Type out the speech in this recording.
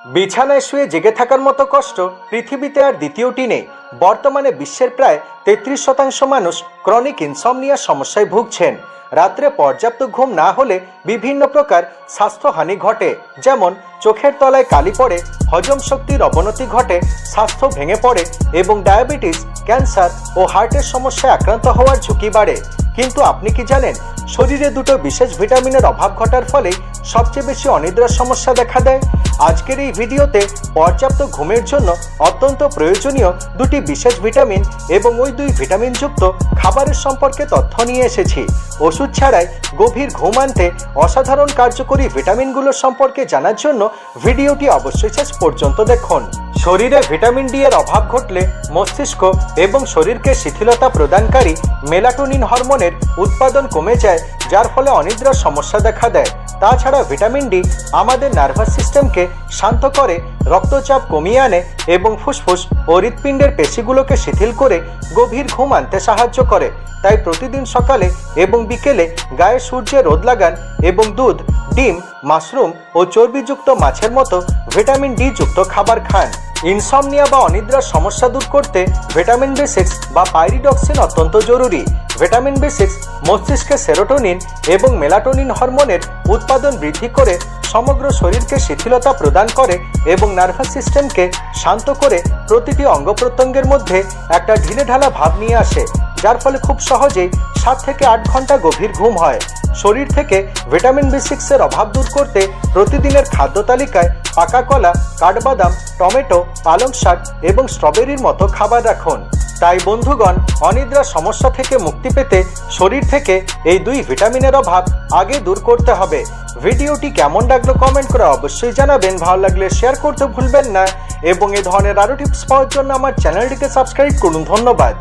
বিছানায় শুয়ে জেগে থাকার মতো কষ্ট পৃথিবীতে আর দ্বিতীয়টি নেই। বর্তমানে বিশ্বের প্রায় তেত্রিশ শতাংশ মানুষ ক্রনিক ইনসমনিয়ার সমস্যায় ভুগছেন। রাত্রে পর্যাপ্ত ঘুম না হলে বিভিন্ন প্রকার স্বাস্থ্যহানি ঘটে, যেমন চোখের তলায় কালি পড়ে, হজম শক্তির অবনতি ঘটে, স্বাস্থ্য ভেঙে পড়ে এবং ডায়াবেটিস, ক্যান্সার ও হার্টের সমস্যায় আক্রান্ত হওয়ার ঝুঁকি বাড়ে। কিন্তু আপনি কি জানেন, শরীরে দুটো বিশেষ ভিটামিনের অভাব ঘটার ফলে সবচেয়ে বেশি অনিদ্রার সমস্যা দেখা দেয়। আজকের এই ভিডিওতে পর্যাপ্ত ঘুমের জন্য অত্যন্ত প্রয়োজনীয় দুটি বিশেষ ভিটামিন এবং ওই দুই ভিটামিনযুক্ত খাবারের সম্পর্কে তথ্য নিয়ে এসেছি। ওষুধ ছাড়াই গভীর ঘুম আনতে অসাধারণ কার্যকরী ভিটামিনগুলোর সম্পর্কে জানার জন্য ভিডিওটি অবশ্যই শেষ পর্যন্ত দেখুন। শরীরে ভিটামিন ডি এর অভাব ঘটলে মস্তিষ্ক এবং শরীরকে শিথিলতা প্রদানকারী মেলাটোনিন হরমোনের উৎপাদন কমে যায়, যার ফলে অনিদ্রার সমস্যা দেখা দেয়। তাছাড়া ভিটামিন ডি আমাদের নার্ভাস সিস্টেমকে শান্ত করে, রক্তচাপ কমিয়ে আনে এবং ফুসফুস ও হৃৎপিণ্ডের পেশিগুলোকে শিথিল করে গভীর ঘুম আনতে সাহায্য করে। তাই প্রতিদিন সকালে এবং বিকেলে গায়ে সূর্যে রোদ লাগান এবং দুধ, ডিম, মাশরুম ও চর্বিযুক্ত মাছের মতো ভিটামিন ডি যুক্ত খাবার খান। ইনসমনিয়া বা অনিদ্রার সমস্যা দূর করতে ভিটামিন বি সিক্স বা পাইরিডক্সিন অত্যন্ত জরুরি। ভিটামিন বি সিক্স মস্তিষ্কে সেরোটোনিন এবং মেলাটোনিন হরমোনের উৎপাদন বৃদ্ধি করে সমগ্র শরীরকে শিথিলতা প্রদান করে এবং নার্ভাস সিস্টেমকে শান্ত করে প্রতিটি অঙ্গ প্রত্যঙ্গের মধ্যে একটা ঢিলেঢালা ভাব নিয়ে আসে, যার ফলে খুব সহজেই সাত থেকে আট ঘণ্টা গভীর ঘুম হয়। শরীর থেকে ভিটামিন বি সিক্সের অভাব দূর করতে প্রতিদিনের খাদ্য তালিকায় পাকা কলা, কাঠবাদাম, টমেটো, পালং শাক এবং স্ট্রবেরির মতো খাবার রাখুন। তাই বন্ধুগণ, অনিদ্রা সমস্যা থেকে মুক্তি পেতে শরীর থেকে এই দুই ভিটামিনের অভাব আগে দূর করতে হবে। ভিডিওটি কেমন লাগল কমেন্ট করে অবশ্যই জানাবেন। ভালো লাগলে শেয়ার করতে ভুলবেন না। এবং এ ধরনের আরও টিপস পাওয়ার জন্য আমার চ্যানেলটিকে সাবস্ক্রাইব করুন। ধন্যবাদ।